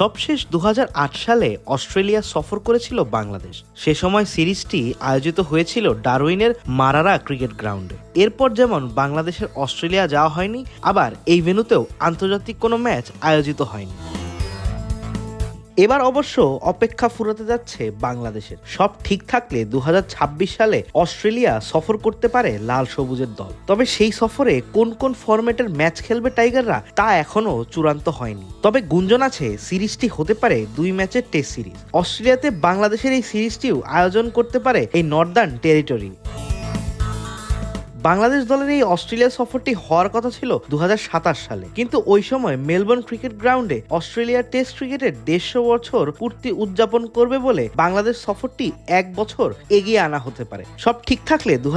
সবশেষ দু হাজার আট সালে অস্ট্রেলিয়া সফর করেছিল বাংলাদেশ। সে সময় সিরিজটি আয়োজিত হয়েছিল ডারউইনের মারারা ক্রিকেট গ্রাউন্ডে। এরপর যেমন বাংলাদেশের অস্ট্রেলিয়া যাওয়া হয়নি, আবার এই ভেনুতেও আন্তর্জাতিক কোনো ম্যাচ আয়োজিত হয়নি। এবার অবশ্য অপেক্ষা ফুরাতে যাচ্ছে বাংলাদেশের। সব ঠিক থাকলে দু হাজার ছাব্বিশ সালে অস্ট্রেলিয়া সফর করতে পারে লাল সবুজের দল। তবে সেই সফরে কোন কোন ফরম্যাটের ম্যাচ খেলবে টাইগাররা তা এখনও চূড়ান্ত হয়নি। তবে গুঞ্জন আছে, সিরিজটি হতে পারে দুই ম্যাচের টেস্ট সিরিজ। অস্ট্রেলিয়াতে বাংলাদেশের এই সিরিজটিও আয়োজন করতে পারে এই নর্দার্ন টেরিটরি। বাংলাদেশ দলের এই অস্ট্রেলিয়া সফরটি হওয়ার কথা ছিল দু হাজার সাতাশ সালে। কিন্তু ওই সময় মেলবোর্ন ক্রিকেট গ্রাউন্ডে অস্ট্রেলিয়ার টেস্ট ক্রিকেটের দেড়শো বছর পূর্তি উদযাপন করবে বলে বাংলাদেশ সফরটি এক বছর এগিয়ে আনা হতে পারে। সব ঠিক থাকলে দু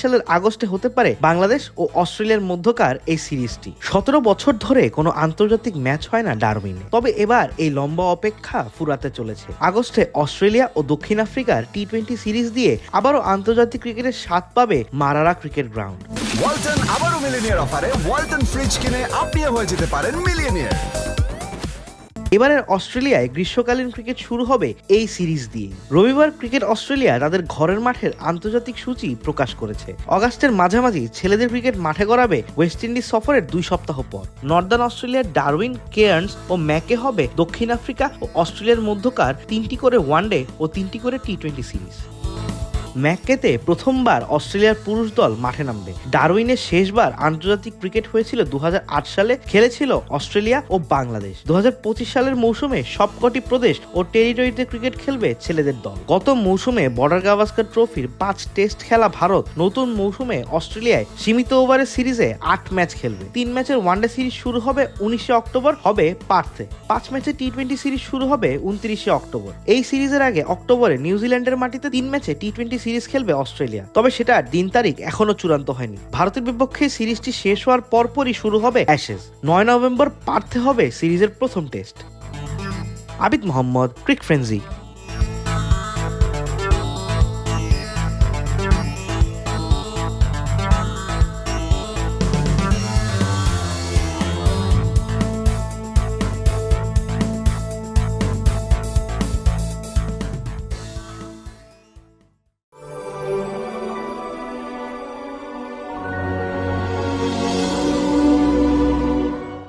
সালের আগস্টে হতে পারে বাংলাদেশ ও অস্ট্রেলিয়ার মধ্যকার এই সিরিজটি। সতেরো বছর ধরে কোনো আন্তর্জাতিক ম্যাচ হয় না ডারউইনে। তবে এবার এই লম্বা অপেক্ষা ফুরাতে চলেছে। আগস্টে অস্ট্রেলিয়া ও দক্ষিণ আফ্রিকার টি টোয়েন্টি সিরিজ দিয়ে আবারও আন্তর্জাতিক ক্রিকেটের স্বাদ পাবে মারারা ক্রিকেট। গ্রাউন্ড ওয়ালটন আবারও মিলিনিয়ার অফারে ওয়ালটন ফ্রিজ কিনে আপনিও হয়ে যেতে পারেন মিলিয়নিয়ার। এবারের অস্ট্রেলিয়ায় গ্রীষ্মকালীন ক্রিকেট শুরু হবে এই সিরিজ দিয়ে। রবিবার ক্রিকেট অস্ট্রেলিয়া তাদের ঘরের মাঠের আন্তর্জাতিক সূচি প্রকাশ করেছে। অগাস্টের মাঝামাঝি ছেলেদের ক্রিকেট মাঠে গড়াবে ওয়েস্ট ইন্ডিজ সফরের দুই সপ্তাহ পর। নর্দার্ন অস্ট্রেলিয়ার ডারউইন কেয়ার্নস ও ম্যাকে হবে দক্ষিণ আফ্রিকা ও অস্ট্রেলিয়ার মধ্যকার তিনটি করে ওয়ানডে ও তিনটি করে টি টোয়েন্টি সিরিজ। ম্যাককেতে প্রথমবার অস্ট্রেলিয়ার পুরুষ দল মাঠে নামবে। ডারউইনের শেষবার আন্তর্জাতিক ক্রিকেট হয়েছিল দু হাজার আট সালে, খেলেছিল অস্ট্রেলিয়া ও বাংলাদেশ। দু হাজার পঁচিশ সালের মৌসুমে সবকটি প্রদেশ ও টেরিটরিতে ক্রিকেট খেলবে ছেলেদের দল। গত মৌসুমে বর্ডার গাভাস্কার ট্রফির পাঁচ টেস্ট খেলা ভারত নতুন মৌসুমে অস্ট্রেলিয়ায় সীমিত ওভারের সিরিজে আট ম্যাচ খেলবে। তিন ম্যাচের ওয়ানডে সিরিজ শুরু হবে উনিশে অক্টোবর, হবে পার্থে। পাঁচ ম্যাচের টি টোয়েন্টি সিরিজ শুরু হবে উনত্রিশে অক্টোবর। এই সিরিজের আগে অক্টোবরে নিউজিল্যান্ডের মাটিতে তিন ম্যাচে টি টোয়েন্টি সিরিজ খেলবে অস্ট্রেলিয়া। তবে সেটা দিন তারিখ এখনও চূড়ান্ত হয়নি। ভারতের বিপক্ষে সিরিজটি শেষ হওয়ার পরপরই শুরু হবে অ্যাশেজ। নয় নভেম্বর পার্থে হবে সিরিজের প্রথম টেস্ট। আবিদ মোহাম্মদ, ক্রিক ফ্রেন্সি।